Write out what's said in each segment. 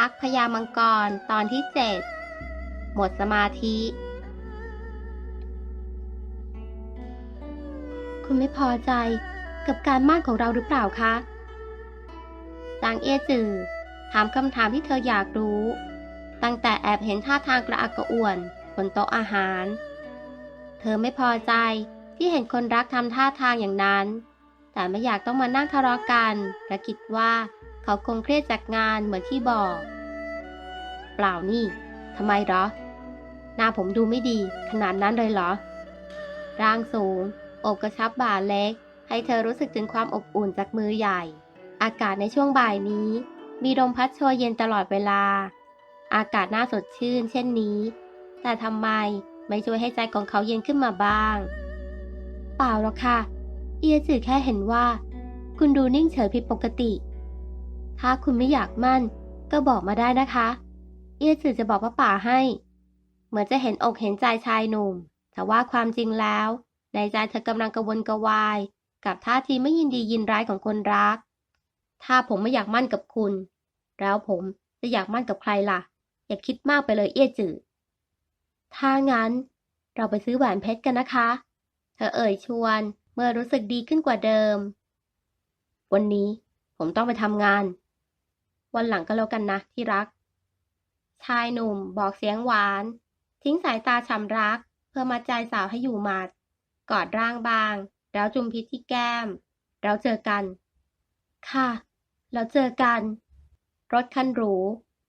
รักพญามังกรตอนที่เจ็ดหมดสมาธิ คุณไม่พอใจกับการมั่นของเราหรือเปล่าคะจางเอจือถามคำถามที่เธออยากรู้ ตั้งแต่แอบเห็นท่าทางกระอักกระอ่วนบนโต๊ะอาหาร เธอไม่พอใจที่เห็นคนรักทำท่าทางอย่างนั้น แต่ไม่อยากต้องมานั่งทะเลาะกันและคิดว่า เขาคงเครียดจากงานเหมือนที่บอก เปล่านี่ทำไมหรอ หน้าผมดูไม่ดี ขนาดนั้นเลยเหรอ ร่างสูงอบกระชับบ่าเล็ก ให้เธอรู้สึกถึงความอบอุ่นจากมือใหญ่ อากาศในช่วงบ่ายนี้ มีลมพัดโชยเย็นตลอดเวลา อากาศน่าสดชื่น เช่นนี้ แต่ทำไมไม่ช่วยให้ใจของเขาเย็นขึ้นมาบ้าง เปล่าหรอกค่ะ เอียจือแค่เห็นว่า คุณดูนิ่งเฉยผิดปกติ ถ้าคุณไม่อยากมั่น ก็บอกมาได้นะคะ เอียจือจะบอกป้าป่าให้ เหมือนจะเห็นอกเห็นใจชายหนุ่ม แต่ว่าความจริงแล้ว ในใจเธอกำลังกระวนกระวาย กับท่าทีไม่ยินดียินร้ายของคนรัก ถ้าผมไม่อยากมั่นกับคุณ แล้วผมจะอยากมั่นกับใครล่ะ อย่าคิดมากไปเลยเอียจือถ้างั้น เราไปซื้อแหวนเพชรกันนะคะ เธอเอ่ยชวนเมื่อรู้สึกดีขึ้นกว่าเดิม วันนี้ผมต้องไปทำงาน วันหลังก็แล้วกันนะที่รัก ชายหนุ่มบอกเสียงหวาน ทิ้งสายตาฉ่ำรัก เพื่อมาใจสาวให้อยู่หมัด กอดร่างบาง แล้วจุมพิษที่แก้ม แล้วเจอกัน ค่ะ แล้วเจอกัน รถคันหรู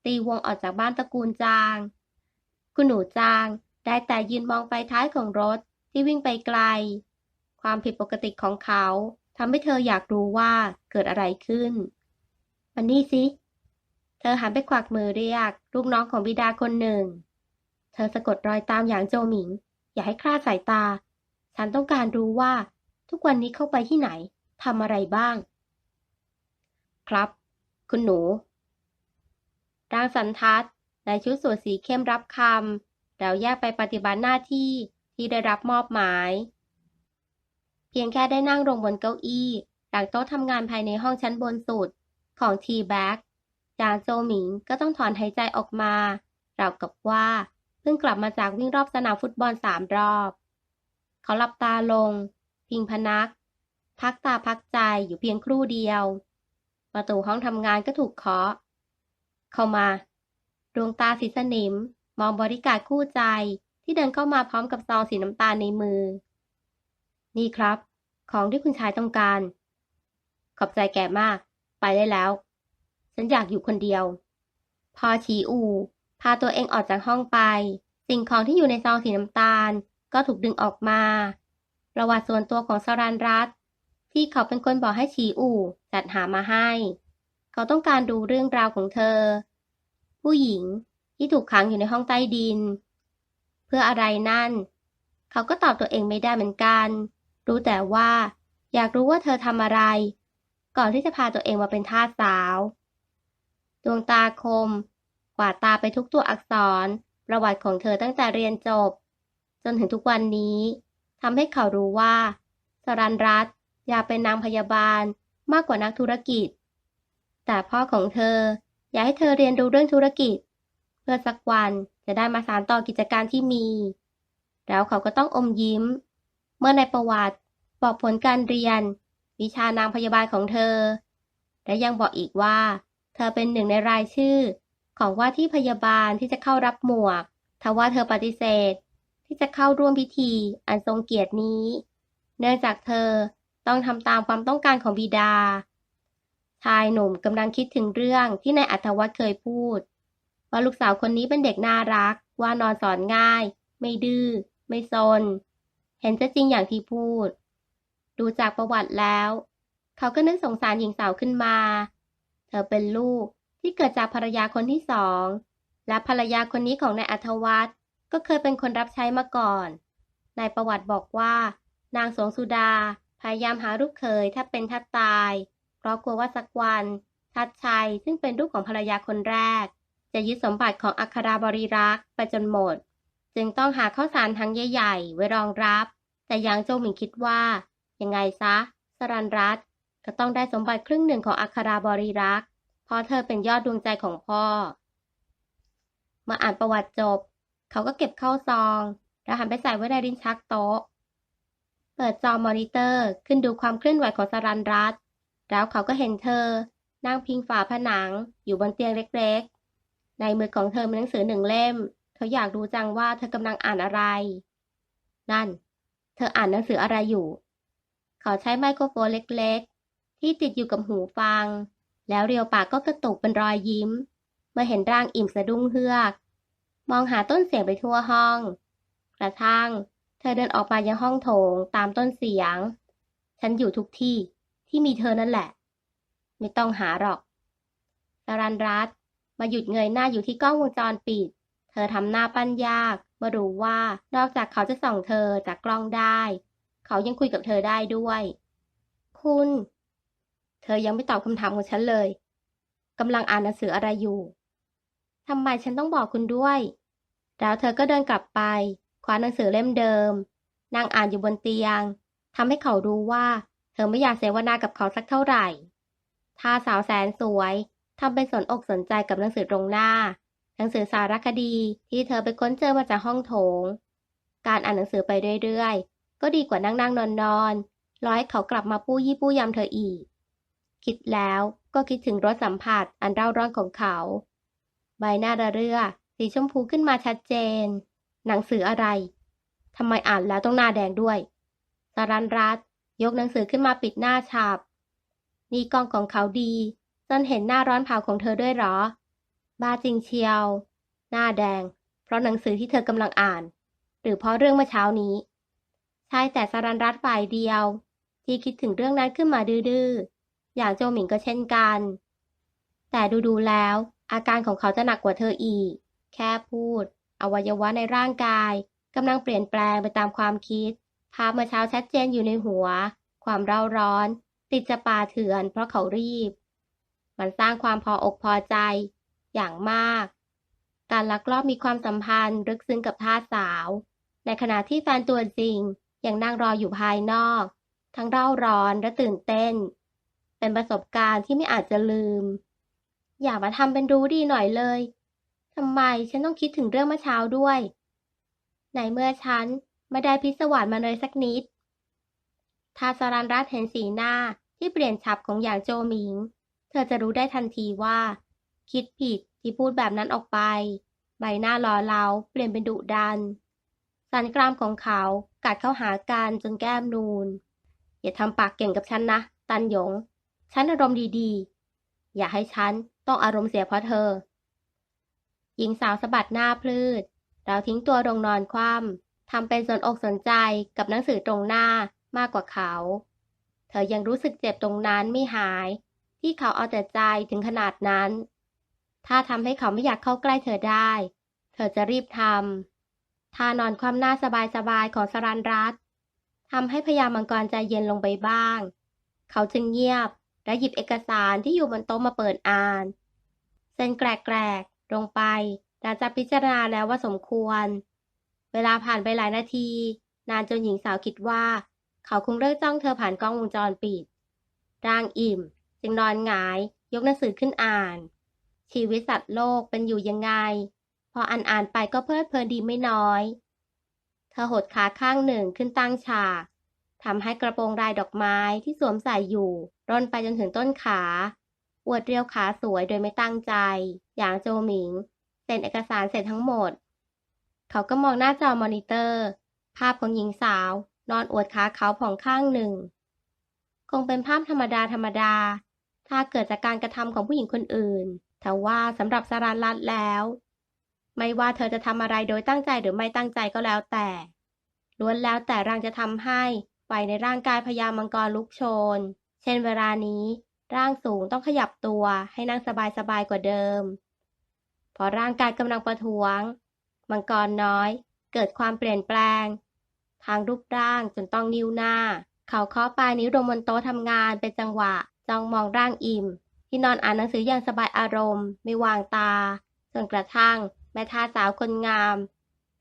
ตีวงออกจากบ้านตระกูลจาง คุณหนูจางได้แต่ยืนมองไฟท้ายของรถที่วิ่งไปไกล ความผิดปกติของเขาทำให้เธออยากรู้ว่าเกิดอะไรขึ้น มันนี่สิ เธอหันไปกวักมือเรียก ลูกน้องของบิดาคนหนึ่ง เธอสะกดรอยตามอย่างโจหมิง อย่าให้คลาดสายตา ฉันต้องการรู้ว่า ทุกวันนี้เข้าไปที่ไหนทำอะไรบ้าง ครับ คุณหนูร่างสันทัดในชุดสวดสีเข้มรับคำแล้วแยกไปปฏิบัติหน้าที่ที่ได้รับมอบหมาย เพียงแค่ได้นั่งลงบนเก้าอี้ หลังโต๊ะทำงานภายในห้องชั้นบนสุดของทีแบ็ก จางโจหมิงก็ต้องถอนหายใจออกมาราวกับว่า เพิ่งกลับมาจากวิ่งรอบสนามฟุตบอลสามรอบ เขาหลับตาลง พิงพนัก พักตาพักใจอยู่เพียงครู่เดียว ประตูห้องทำงานก็ถูกเคาะ เข้ามา ดวงตาสีสนิม มองบริการคู่ใจที่เดินเข้ามาพร้อมกับซองสีน้ำตาลในมือ นี่ครับ ของที่คุณชายต้องการ ขอบใจแกมาก ไปได้แล้ว ฉันอยากอยู่คนเดียว พอฉีอูพาตัวเองออกจากห้องไป สิ่งของที่อยู่ในซองสีน้ำตาล ก็ถูกดึงออกมา ประวัติส่วนตัวของสรันรัตที่เขาเป็นคนบอกให้ฉีอู่จัดหามาให้ เขาต้องการดูเรื่องราวของเธอ ผู้หญิงที่ถูกขังอยู่ในห้องใต้ดิน เพื่ออะไรนั่น เขาก็ตอบตัวเองไม่ได้เหมือนกัน รู้แต่ว่า อยากรู้ว่าเธอทำอะไร ก่อนที่จะพาตัวเองมาเป็นทาสสาว ดวงตาคม กวาดตาไปทุกตัวอักษร ประวัติของเธอตั้งแต่เรียนจบ จนถึงทุกวันนี้ทำให้เขารู้ว่าสรันรัตอยากเป็นนางพยาบาลมากกว่านักธุรกิจ แต่พ่อของเธออยากให้เธอเรียนรู้เรื่องธุรกิจ เพื่อสักวันจะได้มาสานต่อกิจการที่มี แล้วเขาก็ต้องอมยิ้ม เมื่อในประวัติบอกผลการเรียน วิชานางพยาบาลของเธอ และยังบอกอีกว่า ธอเป็นหนึ่งในรายชื่อ ของว่าที่พยาบาลที่จะเข้ารับหมวก ทว่าเธอปฏิเสธ ที่จะเข้าร่วมพิธีอันทรงเกียรตินี้ เนื่องจากเธอต้องทำตามความต้องการของบิดา ชายหนุ่มกำลังคิดถึงเรื่องที่นายอัธวัฒน์เคยพูด ว่าลูกสาวคนนี้เป็นเด็กน่ารัก ว่านอนสอนง่าย ไม่ดื้อ ไม่ซน เห็นจะจริงอย่างที่พูด ดูจากประวัติแล้ว เขาก็นึกสงสารหญิงสาวขึ้นมา เธอเป็นลูกที่เกิดจากภรรยาคนที่สอง และภรรยาคนนี้ของนายอัธวัฒน์ก็เคยเป็นคนรับใช้มาก่อน นายประวัติบอกว่า นางสวงสุดาพยายามหาลูกเขยถ้าเป็นทัดตาย เพราะกลัวว่าสักวันทัดชัยซึ่งเป็นลูกของภรรยาคนแรก จะยึดสมบัติของอัคราบริรักษ์ไปจนหมด จึงต้องหาข้าวสารทั้งใหญ่ๆไว้รองรับ แต่ยังโจหมิงคิดว่า ยังไงซะ สรันรัต ก็ต้องได้สมบัติครึ่งหนึ่งของอัคราบริรักษ์พราะเธอเป็นยอดดวงใจของพ่อเมื่ออ่านประวัติจบ เขาก็เก็บเข้าซอง แล้วหันไปใส่ไว้ในลิ้นชักโต๊ะ เปิดจอมอนิเตอร์ขึ้นดูความเคลื่อนไหวของสรันรัตแล้วเขาก็เห็นเธอ นั่งพิงฝาผนัง อยู่บนเตียงเล็กๆ ในมือของเธอมีหนังสือหนึ่งเล่ม เขาอยากรู้จังว่าเธอกำลังอ่านอะไร นั่น เธออ่านหนังสืออะไรอยู่ เขาใช้ไมโครโฟนเล็ก ที่ติดอยู่กับหูฟัง แล้วเรียวปากก็กระตุกเป็นรอยยิ้ม เมื่อเห็นร่างอิ่มสะดุ้งเฮือก มองหาต้นเสียงไปทั่วห้อง กระทั่ง เธอเดินออกมายังห้องโถงตามต้นเสียง ฉันอยู่ทุกที่ที่มีเธอนั่นแหละ ไม่ต้องหาหรอกสรันรัตมาหยุดเงยหน้าอยู่ที่กล้องวงจรปิด เธอทำหน้าปั้นยากมื่อรู้ว่านอกจากเขาจะส่องเธอจากกล้องได้ เขายังคุยกับเธอได้ด้วย คุณ เธอยังไม่ตอบคำถามของฉันเลยกำลังอ่านหนังสืออะไรอยู่ทำไมฉันต้องบอกคุณด้วย แล้วเธอก็เดินกลับไปคว้าหนังสือเล่มเดิมนั่งอ่านอยู่บนเตียงทำให้เขารู้ว่า เธอไม่อยากเสวนากับเขาสักเท่าไหร่ท่าสาวแสนสวยทำเป็นสนอกสนใจกับหนังสือตรงหน้า หนังสือสารคดีที่เธอไปค้นเจอมาจากห้องโถง การอ่านหนังสือไปเรื่อยๆ ก็ดีกว่านั่งนั่งนอนนอนรอให้เขากลับมาปู้ยี่ปู้ยำเธออีก คิดแล้วก็คิดถึงรสสัมผัสอันเร่าร้อนของเขา ใบหน้าระเรื่อ สีชมพูขึ้นมาชัดเจน หนังสืออะไรทำไมอ่านแล้วต้องหน้าแดงด้วยสารันรัตยกหนังสือขึ้นมาปิดหน้าฉาบ นี่กล้องของเขาดีจนเห็นหน้าร้อนเผาของเธอด้วยหรอ บ้าจริงเชียว หน้าแดง เพราะหนังสือที่เธอกำลังอ่าน หรือเพราะเรื่องเมื่อเช้านี้ ใช่แต่สารันรัตฝ่ายเดียว ที่คิดถึงเรื่องนั้นขึ้นมาดื้อ อย่างโจหมิงก็เช่นกัน แต่ดูๆแล้ว อาการของเขาจะหนักกว่าเธออีก แค่พูด อวัยวะในร่างกายกำลังเปลี่ยนแปลงไปตามความคิด ภาพเมื่อเช้าชัดเจนอยู่ในหัว ความเร่าร้อน ติดจะป่าเถื่อนเพราะเขารีบ มันสร้างความพออกพอใจ อย่างมาก การลักลอบมีความสัมพันธ์ลึกซึ้งกับท่าสาว ในขณะที่แฟนตัวจริงยังนั่งรออยู่ภายนอก ทั้งเร่าร้อนและตื่นเต้น เป็นประสบการณ์ที่ไม่อาจจะลืม อย่ามาทำเป็นรู้ดีหน่อยเลยทำไมฉันต้องคิดถึงเรื่องเมื่อเช้าด้วย ในเมื่อฉันไม่ได้พิศวาสมาเลยสักนิด ทาสรันรัตเห็นสีหน้าที่เปลี่ยนฉับของอย่างโจหมิง เธอจะรู้ได้ทันทีว่า คิดผิดที่พูดแบบนั้นออกไป ใบหน้าหล่อเหลาเปลี่ยนเป็นดุดัน สันกรามของเขากัดเข้าหากันจนแก้มนูน อย่าทำปากเก่งกับฉันนะ ตันหยง ฉันอารมณ์ดีๆ อย่าให้ฉันต้องอารมณ์เสียเพราะเธอ หญิงสาวสะบัดหน้าพลืดเราทิ้งตัวลงนอนคว่ำทำเป็นสนอกสนใจกับหนังสือตรงหน้ามากกว่าเขา เธอยังรู้สึกเจ็บตรงนั้นไม่หาย ที่เขาเอาแต่ใจถึงขนาดนั้น ถ้าทำให้เขาไม่อยากเข้าใกล้เธอได้ เธอจะรีบทำท่านอนความหน้าสบายๆของสรันรัตทำให้พยามังกรใจเย็นลงไปบ้าง เขาจึงเงียบ และหยิบเอกสารที่อยู่บนโต๊ะมาเปิดอ่านเส้นแกรกๆลงไปหลังจากพิจารณาแล้วว่าสมควร เวลาผ่านไปหลายนาที นานจนหญิงสาวคิดว่า เขาคงเลิกจ้องเธอผ่านกล้องวงจรปิด ร่างอิ่ม จึงนอนหงาย ยกหนังสือขึ้นอ่าน ชีวิตสัตว์โลกเป็นอยู่ยังไง พออ่านอ่านไปก็เพลิดเพลินดีไม่น้อย เธอหดขาข้างหนึ่งขึ้นตั้งฉาก ทำให้กระโปรงลายดอกไม้ที่สวมใส่อยู่ ร่นไปจนถึงต้นขา อวดเรียวขาสวยโดยไม่ตั้งใจ อย่างโจหมิงเซ็นเอกสารเสร็จทั้งหมด เขาก็มองหน้าจอมอนิเตอร์ ภาพของหญิงสาว นอนอวดขาเขาผ่องข้างหนึ่ง คงเป็นภาพธรรมดาธรรมดา ถ้าเกิดจากการกระทำของผู้หญิงคนอื่นแต่ว่าสำหรับสารันรัตแล้ว ไม่ว่าเธอจะทำอะไรโดยตั้งใจหรือไม่ตั้งใจก็แล้วแต่ล้วนแล้วแต่ร่างจะทำให้ ไฟในร่างกายพยามังกรลุกโชน เช่นเวลานี้ ร่างสูงต้องขยับตัวให้นั่งสบายๆกว่าเดิม พอร่างกายกำลังประท้วง มังกรน้อย เกิดความเปลี่ยนแปลง ทางรูปร่างจนต้องนิ้วหน้า เขาเคาะปลายนิ้วลงบนโต๊ะทำงานเป็นจังหวะจ้องมองร่างอิ่ม ที่นอนอ่านหนังสืออย่างสบายอารมณ์ ไม่วางตาจนกระทั่งแม่ท่าสาวคนงาม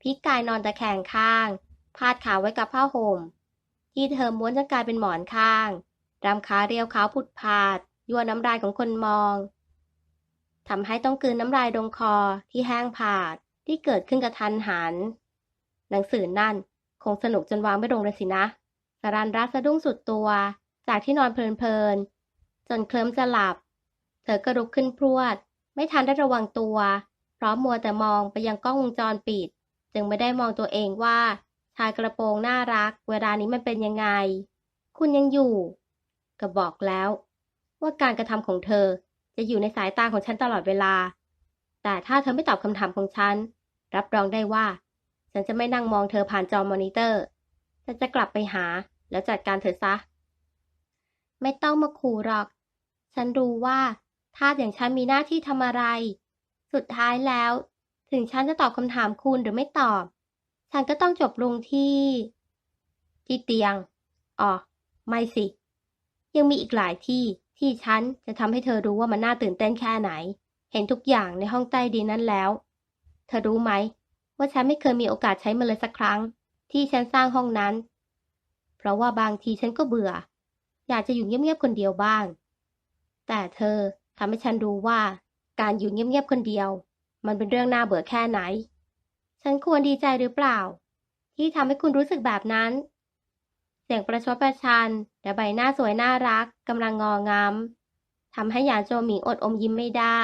พิกายนอนตะแคงข้าง พาดขาไว้กับผ้าห่ม ที่เธอม้วนจนกลายเป็นหมอนข้างรำขาเรียวขาวผุดผาด ยั่วน้ำลายของคนมองทำให้ต้องกลืนน้ำลายลงคอที่แห้งผากที่เกิดขึ้นกระทันหัน หนังสือนั่นคงสนุกจนวางไม่ลงเลยสินะสารันรัตสะดุ้งสุดตัว จากที่นอนเพลินๆจนเคลิ้มจะหลับ เธอก็ลุกขึ้นพรวด ไม่ทันได้ระวังตัว เพราะมัวแต่มองไปยังกล้องวงจรปิด จึงไม่ได้มองตัวเองว่าายกระโปรงน่ารัก เวลานี้มันเป็นยังไง คุณยังอยู่ ก็บอกแล้ว ว่าการกระทำของเธอจะอยู่ในสายตาของฉันตลอดเวลา แต่ถ้าเธอไม่ตอบคำถามของฉัน รับรองได้ว่า ฉันจะไม่นั่งมองเธอผ่านจอมอนิเตอร์ฉันจะกลับไปหาแล้วจัดการเธอซะ ไม่ต้องมาขู่หรอก ฉันรู้ว่าทาสอย่างฉันมีหน้าที่ทำอะไร สุดท้ายแล้ว ถึงฉันจะตอบคำถามคุณหรือไม่ตอบ ฉันก็ต้องจบลงที่ ที่เตียง อ๋อ ไม่สิ ยังมีอีกหลายที่ที่ฉันจะทำให้เธอรู้ว่ามันน่าตื่นเต้นแค่ไหน เห็นทุกอย่างในห้องใต้ดินนั้นแล้ว เธอรู้ไหม ว่าฉันไม่เคยมีโอกาสใช้มันเลยสักครั้ง ที่ฉันสร้างห้องนั้น เพราะว่าบางทีฉันก็เบื่อ อยากจะอยู่เงียบๆคนเดียวบ้าง แต่เธอทำให้ฉันรู้ว่า การอยู่เงียบๆคนเดียว มันเป็นเรื่องน่าเบื่อแค่ไหน ฉันควรดีใจหรือเปล่า ที่ทำให้คุณรู้สึกแบบนั้น เสียงประชดประชันและใบหน้าสวยน่ารักกำลังงองามทำให้หยาโจหมิงอดอมยิ้มไม่ได้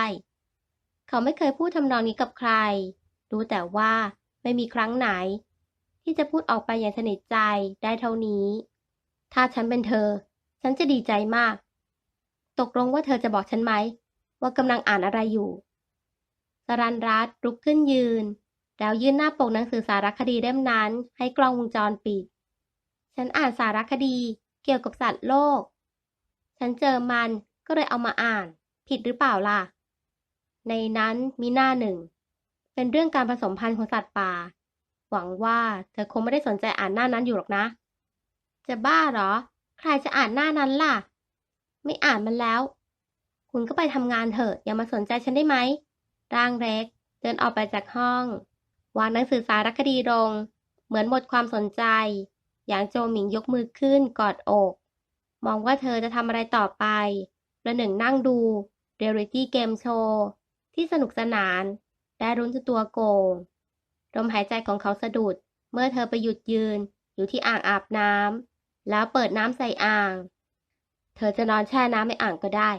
เขาไม่เคยพูดทำนองนี้กับใคร รู้แต่ว่าไม่มีครั้งไหน ที่จะพูดออกไปอย่างสนิทใจได้เท่านี้ ถ้าฉันเป็นเธอ ฉันจะดีใจมาก ตกลงว่าเธอจะบอกฉันไหม ว่ากำลังอ่านอะไรอยู่สรันรัตลุกขึ้นยืน แล้วยื่นหน้าปกหนังสือสารคดีเล่มนั้น ให้กล้องวงจรปิด ฉันอ่านสารคดีเกี่ยวกับสัตว์โลก ฉันเจอมันก็เลยเอามาอ่าน ผิดหรือเปล่าล่ะ ในนั้นมีหน้าหนึ่ง เป็นเรื่องการผสมพันธุ์ของสัตว์ป่า หวังว่าเธอคงไม่ได้สนใจอ่านหน้านั้นอยู่หรอกนะ จะบ้าเหรอ ใครจะอ่านหน้านั้นล่ะ ไม่อ่านมันแล้ว คุณก็ไปทำงานเถอะ อย่ามาสนใจฉันได้ไหมร่างเล็ก เดินออกไปจากห้อง วางหนังสือสารคดีลง เหมือนหมดความสนใจ อย่างโจหมิงยกมือขึ้นกอดอก มองว่าเธอจะทำอะไรต่อไป ประหนึ่งนั่งดูเรียลิตี้เกมโชว์ที่สนุกสนาน ได้รุ้นจนตัวโกงลมหายใจของเขาสะดุด เมื่อเธอไปหยุดยืนอยู่ที่อ่างอาบน้ำแล้วเปิดน้ำใส่อ่าง เธอจะนอนแช่น้ำในอ่างก็ได้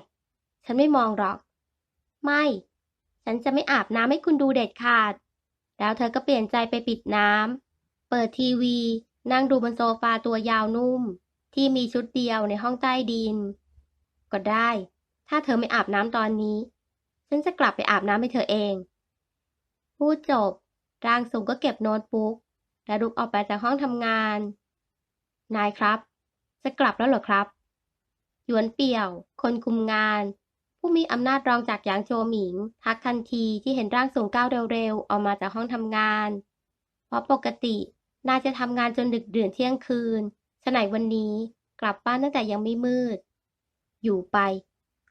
ฉันไม่มองหรอก ไม่ ฉันจะไม่อาบน้ำให้คุณดูเด็ดขาด แล้วเธอก็เปลี่ยนใจไปปิดน้ำ เปิดทีวี นั่งดูบนโซฟาตัวยาวนุ่ม ที่มีชุดเดียวในห้องใต้ดิน ก็ได้ ถ้าเธอไม่อาบน้ำตอนนี้ ฉันจะกลับไปอาบน้ำให้เธอเอง พูดจบ ร่างทรงก็เก็บโน้ตบุ๊ก และลุกออกไปจากห้องทำงาน นายครับ จะกลับแล้วเหรอครับหยวนเปี่ยว คนคุมงาน ผู้มีอำนาจรองจากหยางโจหมิง ทักทันทีที่เห็นร่างทรงก้าวเร็วๆ ออกมาจากห้องทำงาน เพราะปกตินายจะทำงานจนดึกดื่นเที่ยงคืนฉะไหนวันนี้กลับบ้านตั้งแต่ยังไม่มืด อยู่ไป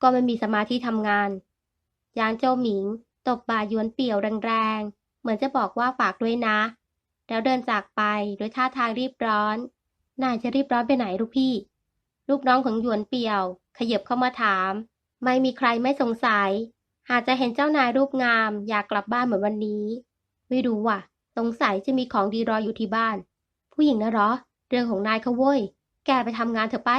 ก็ไม่มีสมาธิทำงานหยางโจหมิง ตบบ่ายวนเปี่ยวแรงๆ เหมือนจะบอกว่าฝากด้วยนะ แล้วเดินจากไปโดยท่าทางรีบร้อน นายจะรีบร้อนไปไหนลูกพี่ ลูกน้องของหยวนเปี่ยว ขยับเข้ามาถาม ไม่มีใครไม่สงสัย หากจะเห็นเจ้านายรูปงาม อยากกลับบ้านเหมือนวันนี้ ไม่รู้ว่ะ สงสัยจะมีของดีรออยู่ที่บ้าน ผู้หญิงนะหรอ เรื่องของนายเขาเว้ย แกไปทำงานเถอะไป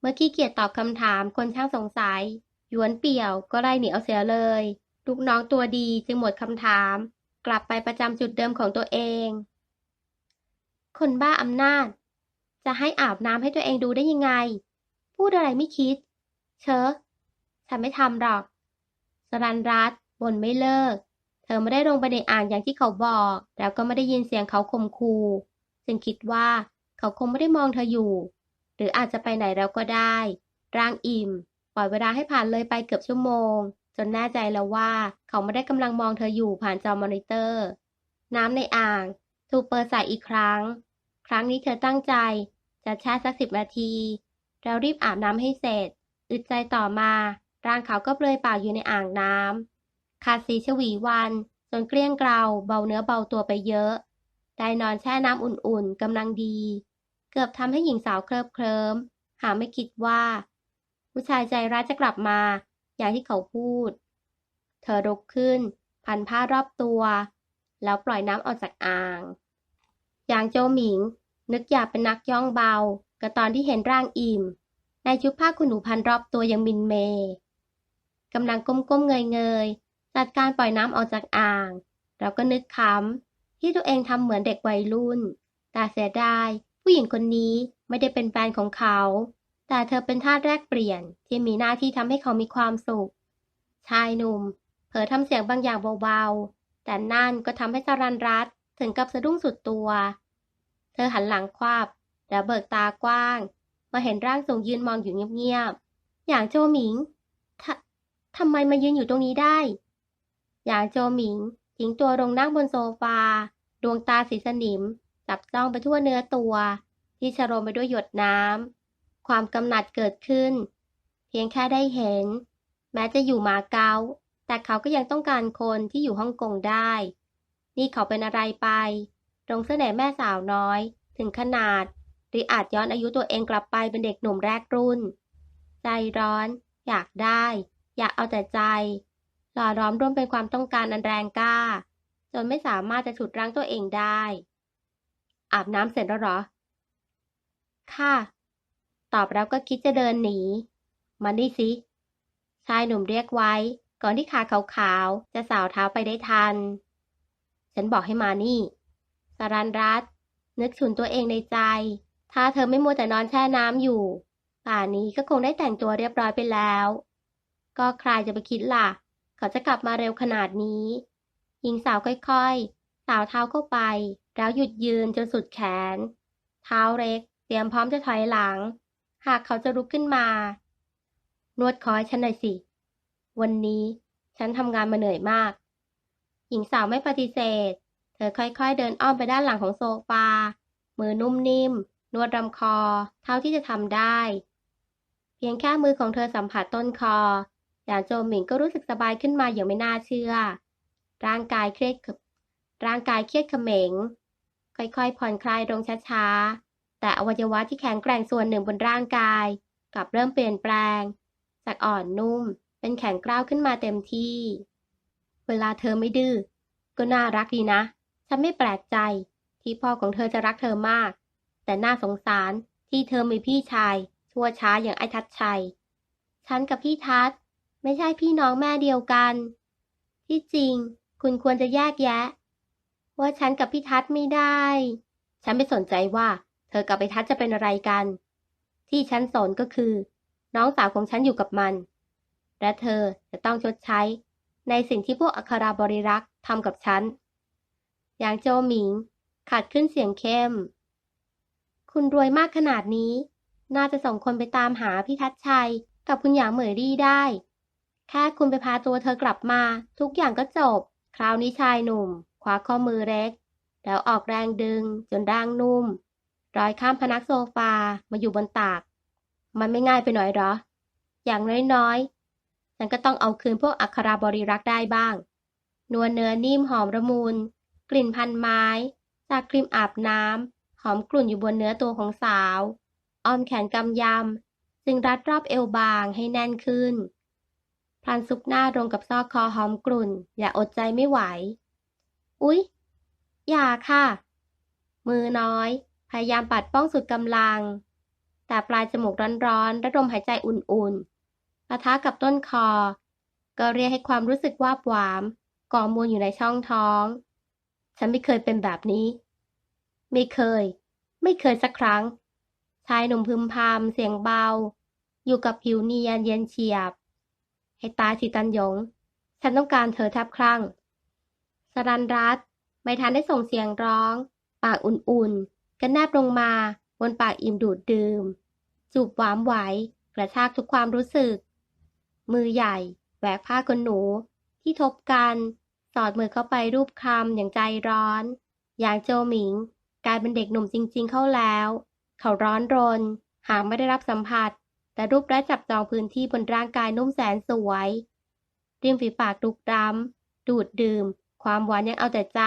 เมื่อขี้เกียจตอบคำถามคนช่างสงสัย หยวนเปี่ยวก็ไล่หนีเอาเสียเลย ลูกน้องตัวดีจึงหมดคำถาม กลับไปประจำจุดเดิมของตัวเอง คนบ้าอำนาจ จะให้อาบน้ำให้ตัวเองดูได้ยังไง พูดอะไรไม่คิด เชอะ ฉันไม่ทำหรอก สรันรัตบ่นไม่เลิก เธอไม่ได้ลงไปในอ่างอย่างที่เขาบอก แล้วก็ไม่ได้ยินเสียงเขาข่มคูจึงคิดว่าเขาคงไม่ได้มองเธออยู่ หรืออาจจะไปไหนแล้วก็ได้ ร่างอิ่ม ปล่อยเวลาให้ผ่านเลยไปเกือบชั่วโมง จนแน่ใจแล้วว่าเขาไม่ได้กำลังมองเธออยู่ผ่านจอมอนิเตอร์ น้ำในอ่าง ถูกเปิดใส่อีกครั้ง ครั้งนี้เธอตั้งใจ จะแช่สักสิบนาที แล้วรีบอาบน้ำให้เสร็จ อึดใจต่อมา ร่างเขาก็เปลือยเปล่าอยู่ในอ่างน้ำขาดสีชวีวันจนเกลี้ยงเกลาเบาเนื้อเบาตัวไปเยอะ ได้นอนแช่น้ำอุ่นๆกำลังดี เกือบทำให้หญิงสาวเคลิบเคลิ้มหาไม่คิดว่า ผู้ชายใจร้ายจะกลับมา อย่างที่เขาพูด เธอลุกขึ้น พันผ้ารอบตัว แล้วปล่อยน้ำออกจากอ่าง อย่างโจหมิง นึกอยากเป็นนักย่องเบาก็ตอนที่เห็นร่างอิ่ม ในชุดผ้าคุณหนูพันรอบตัวยังมินเม กำลังก้มๆเงยๆจัดการปล่อยน้ำออกจากอ่าง เราก็นึกขำที่ตัวเองทำเหมือนเด็กวัยรุ่น แต่เสียดายผู้หญิงคนนี้ไม่ได้เป็นแฟนของเขา แต่เธอเป็นทาสแรกเปลี่ยนที่มีหน้าที่ทำให้เขามีความสุข ชายหนุ่ม เผลอทำเสียงบางอย่างเบาๆ แต่นั่นก็ทำให้สรันรัตถึงกับสะดุ้งสุดตัว เธอหันหลังควับแล้วเบิกตากว้าง มาเห็นร่างทรงยืนมองอยู่เงียบๆ อย่างโจหมิง ทำไมมายืนอยู่ตรงนี้ได้ อย่างโจหมิงทิ้งตัวลงนั่งบนโซฟา ดวงตาสีสนิม จับจ้องไปทั่วเนื้อตัว ที่ชโรมไปด้วยหยดน้ำ ความกำหนัดเกิดขึ้น เพียงแค่ได้เห็น แม้จะอยู่มาเกาแต่เขาก็ยังต้องการคนที่อยู่ฮ่องกงได้ นี่เขาเป็นอะไรไปตรงเสน่ห์แม่สาวน้อย ถึงขนาด หริอาจย้อนอายุตัวเองกลับไปเป็นเด็กหนุ่มแรกรุ่น ใจร้อน อยากได้ อยากเอาแต่ใจ หล่อล้อมร่วมเป็นความต้องการอันแรงกล้า จนไม่สามารถจะฉุดรั้งตัวเองได้ อาบน้ำเสร็จแล้วหรอ ค่ะ ตอบแล้วก็คิดจะเดินหนี มานี่สิ ชายหนุ่มเรียกไว้ ก่อนที่ขาขาวๆ จะสาวเท้าไปได้ทัน ฉันบอกให้มานี่สารันรัตน์นึกฉุนตัวเองในใจ ถ้าเธอไม่มัวแต่นอนแช่น้ำอยู่ ป่านนี้ก็คงได้แต่งตัวเรียบร้อยไปแล้ว ก็ใครจะไปคิดล่ะ เขาจะกลับมาเร็วขนาดนี้ หญิงสาวค่อยๆ สาวเท้าเข้าไป แล้วหยุดยืนจนสุดแขน เท้าเล็ก เตรียมพร้อมจะถอยหลัง หากเขาจะลุกขึ้นมา นวดคอยฉันหน่อยสิ วันนี้ฉันทำงานมาเหนื่อยมาก หญิงสาวไม่ปฏิเสธ เธอค่อยๆ เดินอ้อมไปด้านหลังของโซฟา มือนุ่มนิ่ม นวดลำคอ เท่าที่จะทำได้ เพียงแค่มือของเธอสัมผัสต้นคอ อย่างโจหมิงก็รู้สึกสบายขึ้นมาอย่างไม่น่าเชื่อ ร่างกายเครียดร่างกายเครียดเขม็ง ค่อยๆ ผ่อนคลายลงช้าๆ แต่อวัยวะที่แข็งแกร่งส่วนหนึ่งบนร่างกาย กลับเริ่มเปลี่ยนแปลง จากอ่อนนุ่ม เป็นแข็งกร้าวขึ้นมาเต็มที่ เวลาเธอไม่ดื้อก็น่ารักดีนะ ฉันไม่แปลกใจที่พ่อของเธอจะรักเธอมาก แต่น่าสงสารที่เธอมีพี่ชาย ชั่วช้าอย่างไอ้ทัดชัย ฉันกับพี่ทัศ ไม่ใช่พี่น้องแม่เดียวกัน ที่จริง คุณควรจะแยกแยะ ว่าฉันกับพี่ทัศน์ไม่ได้ ฉันไม่สนใจว่า เธอกับไอ้ทัศน์จะเป็นอะไรกัน ที่ฉันสนก็คือ น้องสาวของฉันอยู่กับมัน และเธอจะต้องชดใช้ ในสิ่งที่พวกอัคราบริรักษ์ทำกับฉัน อย่างโจหมิงขัดขึ้นเสียงเข้ม คุณรวยมากขนาดนี้ น่าจะส่งคนไปตามหาพี่ทัศน์ชัยกับคุณหยางเหมยรี่ได้ แค่คุณไปพาตัวเธอกลับมา ทุกอย่างก็จบ คราวนี้ชายหนุ่มคว้าข้อมือเล็ก แล้วออกแรงดึงจนร่างนุ่มรอยข้ามพนักโซฟามาอยู่บนตาก มันไม่ง่ายไปหน่อยหรอ อย่างน้อยๆฉันก็ต้องเอาคืนพวกอัคราบริรักษ์ได้บ้าง นวลเนื้อนิ่มหอมระมุนกลิ่นพันไม้ จากครีมอาบน้ำหอมกลุ่นอยู่บนเนื้อตัวของสาว อ้อมแขนกำยำจึงรัดรอบเอวบางให้แน่นขึ้น พลันซุกหน้าตรงกับซอกคอหอมกลุ่น อย่าอดใจไม่ไหว อุ๊ย อย่าค่ะ มือน้อย พยายามปัดป้องสุดกำลัง แต่ปลายจมูกร้อนๆระดมหายใจอุ่นๆปะทะกับต้นคอ ก็เรียกให้ความรู้สึกวาบหวาม ก่อมวลอยู่ในช่องท้อง ฉันไม่เคยเป็นแบบนี้ ไม่เคย ไม่เคยสักครั้ง ชายหนุ่มพึมพำเสียงเบา อยู่กับผิวเนียนเย็นเฉียบ ให้ตายสิตันหยง ฉันต้องการเธอแทบคลั่ง สรันรัตไม่ทันได้ส่งเสียงร้อง ปากอุ่นๆก็แนบลงมาบนปากอิ่มดูดดื่ม จูบหวามไหว กระชากทุกความรู้สึก มือใหญ่แหวกผ้าขนหนูที่ทบกัน สอดมือเข้าไปรูปคำอย่างใจร้อน อย่างโจหมิง กลายเป็นเด็กหนุ่มจริง ๆ เข้าแล้ว เขาร้อนรน หากไม่ได้รับสัมผัส แต่รูปและจับจองพื้นที่บนร่างกายนุ่มแสนสวยริมฝีปากดุกดำดูดดื่ม ความหวานยังเอาแต่ใจ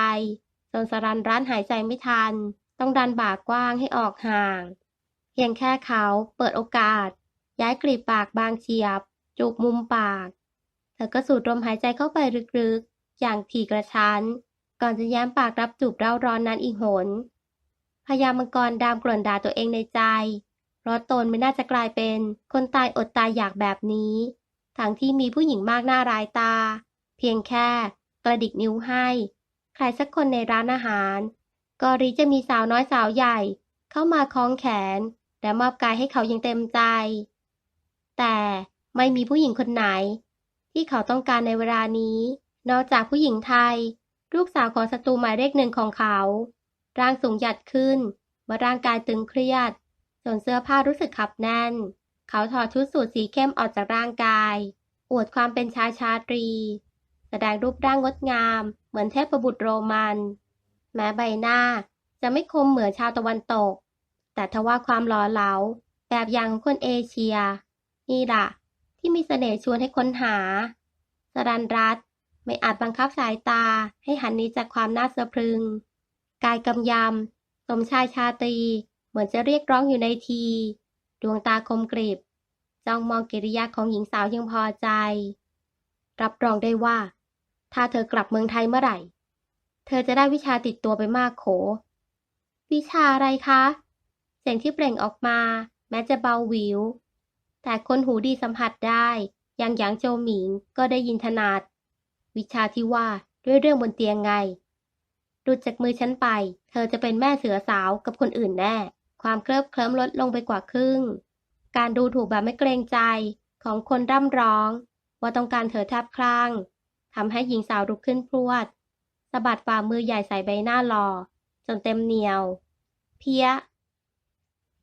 จนสรันร้านหายใจไม่ทัน ต้องดันบากกว้างให้ออกห่าง เพียงแค่เขาเปิดโอกาส ย้ายกลีบปากบางเฉียบ จูบมุมปาก เธอก็สูดลมหายใจเข้าไปลึกๆ อย่างถี่กระชั้น ก่อนจะแย้มปากรับจูบเร่าร้อนนั้นอีกหนพญามังกรดามกล่นด่าตัวเองในใจ เพราะตนไม่น่าจะกลายเป็นคนตายอดตายอยากแบบนี้ ทั้งที่มีผู้หญิงมากหน้ารายตา เพียงแค่กระดิกนิ้วให้ ใครสักคนในร้านอาหาร ก็รีจะมีสาวน้อยสาวใหญ่ เข้ามาคล้องแขน และมอบกายให้เขาอย่างเต็มใจ แต่ไม่มีผู้หญิงคนไหน ที่เขาต้องการในเวลานี้ นอกจากผู้หญิงไทย ลูกสาวของศัตรูหมายเลขหนึ่งของเขา ร่างสูงหยัดขึ้นเมื่อร่างกายตึงเครียด จนเสื้อผ้ารู้สึกขับแน่น เขาถอดชุดสูทสีเข้มออกจากร่างกาย อวดความเป็นชายชาตรี แสดงรูปร่างงดงาม เหมือนเทพบุตรโรมัน แม้ใบหน้าจะไม่คมเหมือนชาวตะวันตก แต่ทว่าความหล่อเหลา แบบอย่างของคนเอเชีย นี่ล่ะ ที่มีเสน่ห์ชวนให้ค้นหา สรันรัตไม่อาจบังคับสายตาให้หันหนี้จากความน่าสะพรึง กายกำยำสมชายชาตรี เหมือนจะเรียกร้องอยู่ในที ดวงตาคมกริบจ้องมองกิริยาของหญิงสาวยังพอใจ รับรองได้ว่า ถ้าเธอกลับเมืองไทยเมื่อไหร่ เธอจะได้วิชาติดตัวไปมากโข วิชาอะไรคะ เสียงที่เปล่งออกมา แม้จะเบาหวิว แต่คนหูดีสัมผัสได้อย่างหยางโจหมิงก็ได้ยินถนัดวิชาที่ว่าด้วยเรื่องบนเตียงไงหลุดจากมือฉันไป เธอจะเป็นแม่เสือสาวกับคนอื่นแน่ ความเคลิบเคลิ้มลดลงไปกว่าครึ่ง การดูถูกแบบไม่เกรงใจของคนร่ำร้อง ว่าต้องการเธอแทบคลั่งทำให้หญิงสาวลุกขึ้นพรวดสะบัดฝ่ามือใหญ่ใส่ใบหน้าหลอ่อจนเต็มเหนียว เพี้ย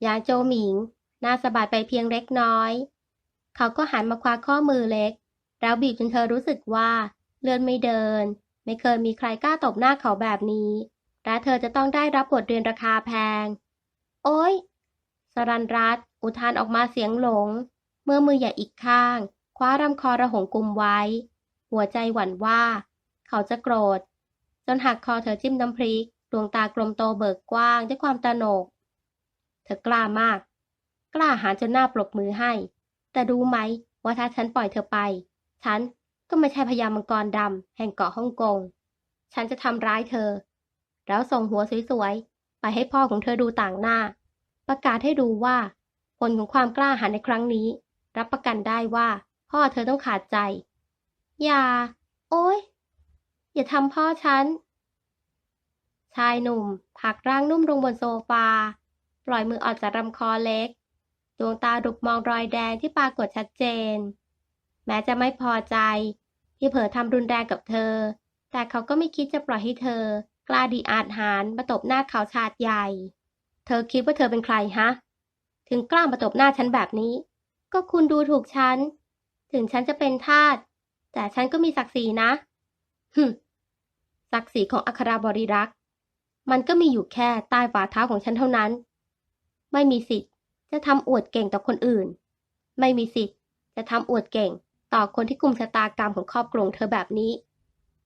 ยางโจหมิง หน้าสะบัดไปเพียงเล็กน้อย เขาก็หันมาคว้าข้อมือเล็ก แล้วบีบจนเธอรู้สึกว่า เลื่อดไม่เดิน ไม่เคยมีใครกล้าตบหน้าเขาแบบนี้ และเธอจะต้องได้รับบทเรียนราคาแพง โอ๊ยสรันรัตอุทานออกมาเสียงหลง เมื่อมือใหญ่อีกข้าง คว้ารำคอระหงกุมไว้ หัวใจหวั่นว่า เขาจะโกรธ จนหักคอเธอจิ้มน้ำพริก ดวงตากลมโตเบิกกว้างด้วยความตระหนก เธอกล้ามาก กล้าหาญจนหน้าปรบมือให้ แต่รู้ไหมว่าถ้าฉันปล่อยเธอไป ฉันก็ไม่ใช่พญามังกรดำแห่งเกาะฮ่องกง ฉันจะทำร้ายเธอ แล้วส่งหัวสวย ไปให้พ่อของเธอดูต่างหน้า ประกาศให้ดูว่า ผลของความกล้าหาญในครั้งนี้ รับประกันได้ว่า พ่อเธอต้องขาดใจ อย่า โอ๊ย อย่าทำพ่อฉัน ชายหนุ่มผักร่างนุ่มลงบนโซฟา ปล่อยมือออกจากลำคอเล็ก ดวงตาดุกมองรอยแดงที่ปรากฏชัดเจน แม้จะไม่พอใจ ที่เผลอทำรุนแรงกับเธอ แต่เขาก็ไม่คิดจะปล่อยให้เธอกล้าดีอาจหารมาตบหน้าเขาชาดใหญ่ เธอคิดว่าเธอเป็นใครฮะ ถึงกล้ามาตบหน้าฉันแบบนี้ ก็คุณดูถูกฉัน ถึงฉันจะเป็นทาส แต่ฉันก็มีศักดิ์ศรีนะฮึศักดิ์ศรีของอัคราบริรักษ์ มันก็มีอยู่แค่ใต้ฝ่าเท้าของฉันเท่านั้น ไม่มีสิทธิ์จะทำอวดเก่งต่อคนอื่น ไม่มีสิทธิ์จะทำอวดเก่งต่อคนที่กลุ่มชะตากรรมของครอบครัวของเธอแบบนี้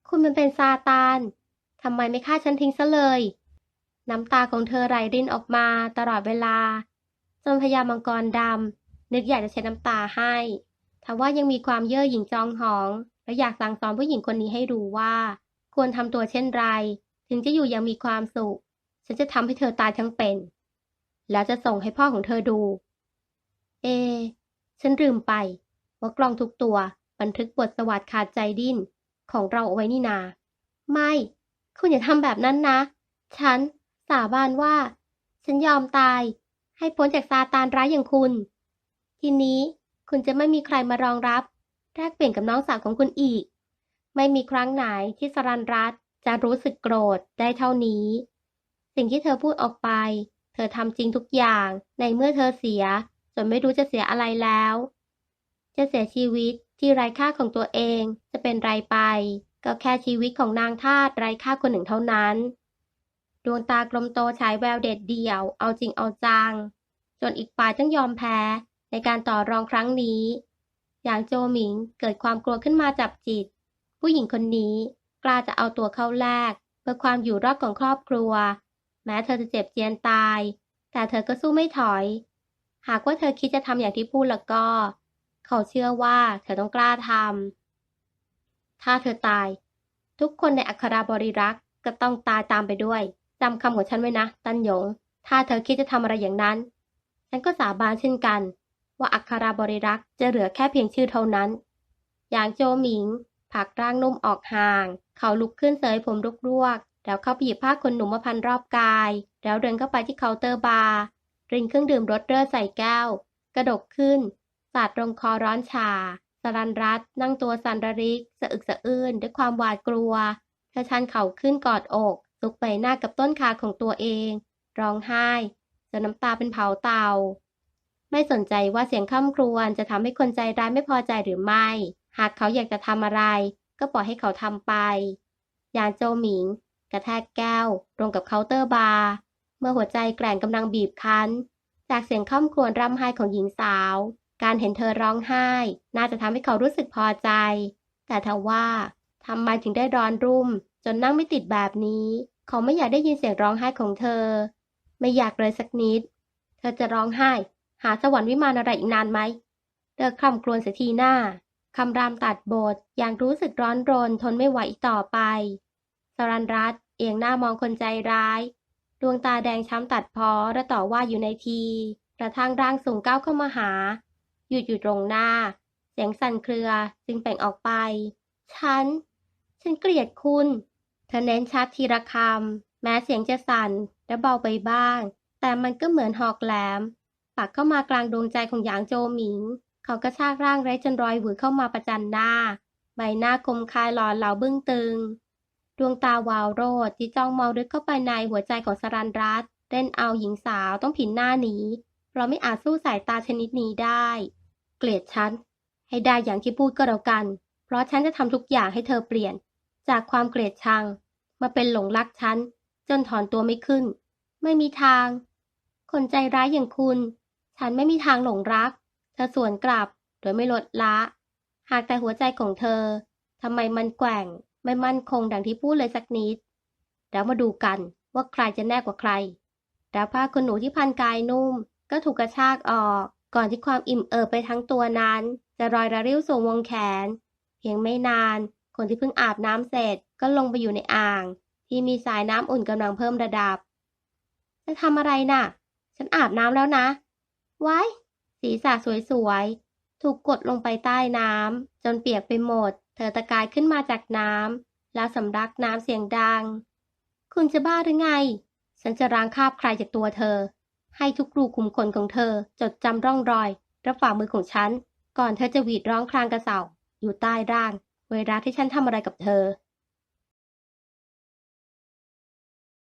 คุณมันเป็นซาตาน ทำไมไม่ฆ่าฉันทิ้งซะเลย น้ำตาของเธอไหลรินออกมาตลอดเวลา จนพญามังกรดำนึกอยากจะเช็ดน้ำตาให้ ทว่ายังมีความเย่อหยิ่งจองหอง และอยากสั่งสอนผู้หญิงคนนี้ให้รู้ว่า ควรทำตัวเช่นไร ถึงจะอยู่อย่างมีความสุข ฉันจะทำให้เธอตายทั้งเป็น แล้วจะส่งให้พ่อของเธอดู เอ ฉันลืมไป ว่ากล้องทุกตัวบันทึกบทสวัสดขาดใจดิ้นของเราเอาไว้นี่นา ไม่ คุณอย่าทำแบบนั้นนะ ฉันสาบานว่า ฉันยอมตาย ให้พ้นจากซาตานร้ายอย่างคุณ ทีนี้คุณจะไม่มีใครมารองรับ แลกเปลี่ยนกับน้องสาวของคุณอีก ไม่มีครั้งไหนที่สรันรัตจะรู้สึกโกรธได้เท่านี้ สิ่งที่เธอพูดออกไป เธอทำจริงทุกอย่างในเมื่อเธอเสีย จนไม่รู้จะเสียอะไรแล้ว จะเสียชีวิตที่ไร้ค่าของตัวเองจะเป็นไรไป ก็แค่ชีวิตของนางทาสไร้ค่าคนหนึ่งเท่านั้น ดวงตากลมโตฉายแววเด็ดเดี่ยว เอาจริงเอาจัง จนอีกฝ่ายต้องยอมแพ้ในการต่อรองครั้งนี้ อย่างโจหมิงเกิดความกลัวขึ้นมาจับจิต ผู้หญิงคนนี้กล้าจะเอาตัวเข้าแลกเพื่อความอยู่รอดของครอบครัว แม้เธอจะเจ็บเจียนตาย แต่เธอก็สู้ไม่ถอย หากว่าเธอคิดจะทำอย่างที่พูดแล้วก็ เขาเชื่อว่าเธอต้องกล้าทำ ถ้าเธอตาย ทุกคนในอัคราบริรักษ์ก็ต้องตายตามไปด้วยจำคำของฉันไว้นะ ตันหยง ถ้าเธอคิดจะทำอะไรอย่างนั้น ฉันก็สาบานเช่นกัน ว่าอัคราบริรักษ์จะเหลือแค่เพียงชื่อเท่านั้น อย่างโจหมิงผักร่างนุ่มออกห่าง เขาลุกขึ้นเสยผมรวกๆแล้วเข้าไปหยิบผ้าขนหนูมาพันรอบกาย แล้วเดินเข้าไปที่เคาน์เตอร์บาร์รินเครื่องดื่มรสเร่อใส่แก้ว กระดกขึ้นสาดตรงคอร้อนชา สรันรัตนั่งตัวสันระริกสะอึกสะอื้นด้วยความหวาดกลัวเธอชันเข่าขึ้นกอดอกซุกไปหน้ากับต้นขาของตัวเอง ร้องไห้จนน้ำตาเป็นเผาเตา ไม่สนใจว่าเสียงข้ามครวญจะทำให้คนใจร้ายไม่พอใจหรือไม่ หากเขาอยากจะทำอะไร ก็ปล่อยให้เขาทำไป ยานโจหมิง กระแทกแก้วตรงกับเคาน์เตอร์บาร์เมื่อหัวใจแกร่งกำลังบีบคั้น จากเสียงข้ามครวญร่ำไห้ของหญิงสาว การเห็นเธอร้องไห้ น่าจะทำให้เขารู้สึกพอใจ แต่ทว่าทำไมถึงได้ร้อนรุ่ม จนนั่งไม่ติดแบบนี้ เขาไม่อยากได้ยินเสียงร้องไห้ของเธอ ไม่อยากเลยสักนิด เธอจะร้องไห้ หาสวรรค์วิมานอะไรอีกนานไหมเลิกคร่ำครวญเสียทีหน้าคำรามตัดบทอย่างรู้สึกร้อนรนทนไม่ไหวอีกต่อไปสรันรัตเอียงหน้ามองคนใจร้าย ดวงตาแดงช้ำตัดพอและต่อว่าอยู่ในที กระทั่งร่างสูงก้าวเข้ามาหา หยุดอยู่ตรงหน้า เสียงสั่นเครือจึงเปล่งออกไป ฉัน ฉันเกลียดคุณเธอเน้นชัดทีละคำแม้เสียงจะสั่นและเบาไปบ้าง แต่มันก็เหมือนหอกแหลม ปักเข้ามากลางดวงใจของหยางโจหมิง เขากระชากร่างไร้จนรอยหวือเข้ามาประจันหน้า ใบหน้าคมคายหลอนเหลาบึ้งตึง ดวงตาวาวโรดที่จ้องมองลึกเข้าไปในหัวใจของสรันรัตเล่นเอาหญิงสาวต้องผินหน้าหนีเพราะไม่อาจสู้สายตาชนิดนี้ได้ เกลียดฉัน ให้ได้อย่างที่พูดก็แล้วกัน เพราะฉันจะทำทุกอย่างให้เธอเปลี่ยน จากความเกลียดชัง มาเป็นหลงรักฉัน จนถอนตัวไม่ขึ้น ไม่มีทาง คนใจร้ายอย่างคุณ ฉันไม่มีทางหลงรัก เธอสวนกลับโดยไม่ลดละ หากแต่หัวใจของเธอทำไมมันแกว่ง ไม่มั่นคงดังที่พูดเลยสักนิดแล้วมาดูกันว่าใครจะแน่กว่าใครแล้วผ้าขนหนูที่พันกายนุ่ม ก็ถูกกระชากออก ก่อนที่ความอิ่มเอิบไปทั้งตัวนั้น จะรอยระริ้วสู่วงแขน เพียงไม่นาน คนที่เพิ่งอาบน้ำเสร็จก็ลงไปอยู่ในอ่าง ที่มีสายน้ำอุ่นกำลังเพิ่มระดับ จะทำอะไรน่ะ ฉันอาบน้ำแล้วนะไว้ศีรษะสวยๆ ถูกกดลงไปใต้น้ำจนเปียกไปหมด เธอตะกายขึ้นมาจากน้ำแล้วสำลักน้ำเสียงดัง คุณจะบ้าหรือไง ฉันจะล้างคาบใครจากตัวเธอ ให้ทุกรูขุมขนของเธอจดจำร่องรอยและฝ่ามือของฉัน ก่อนเธอจะหวีดร้องครางกระเสาอยู่ใต้ร่าง เวลาที่ฉันทำอะไรกับเธอ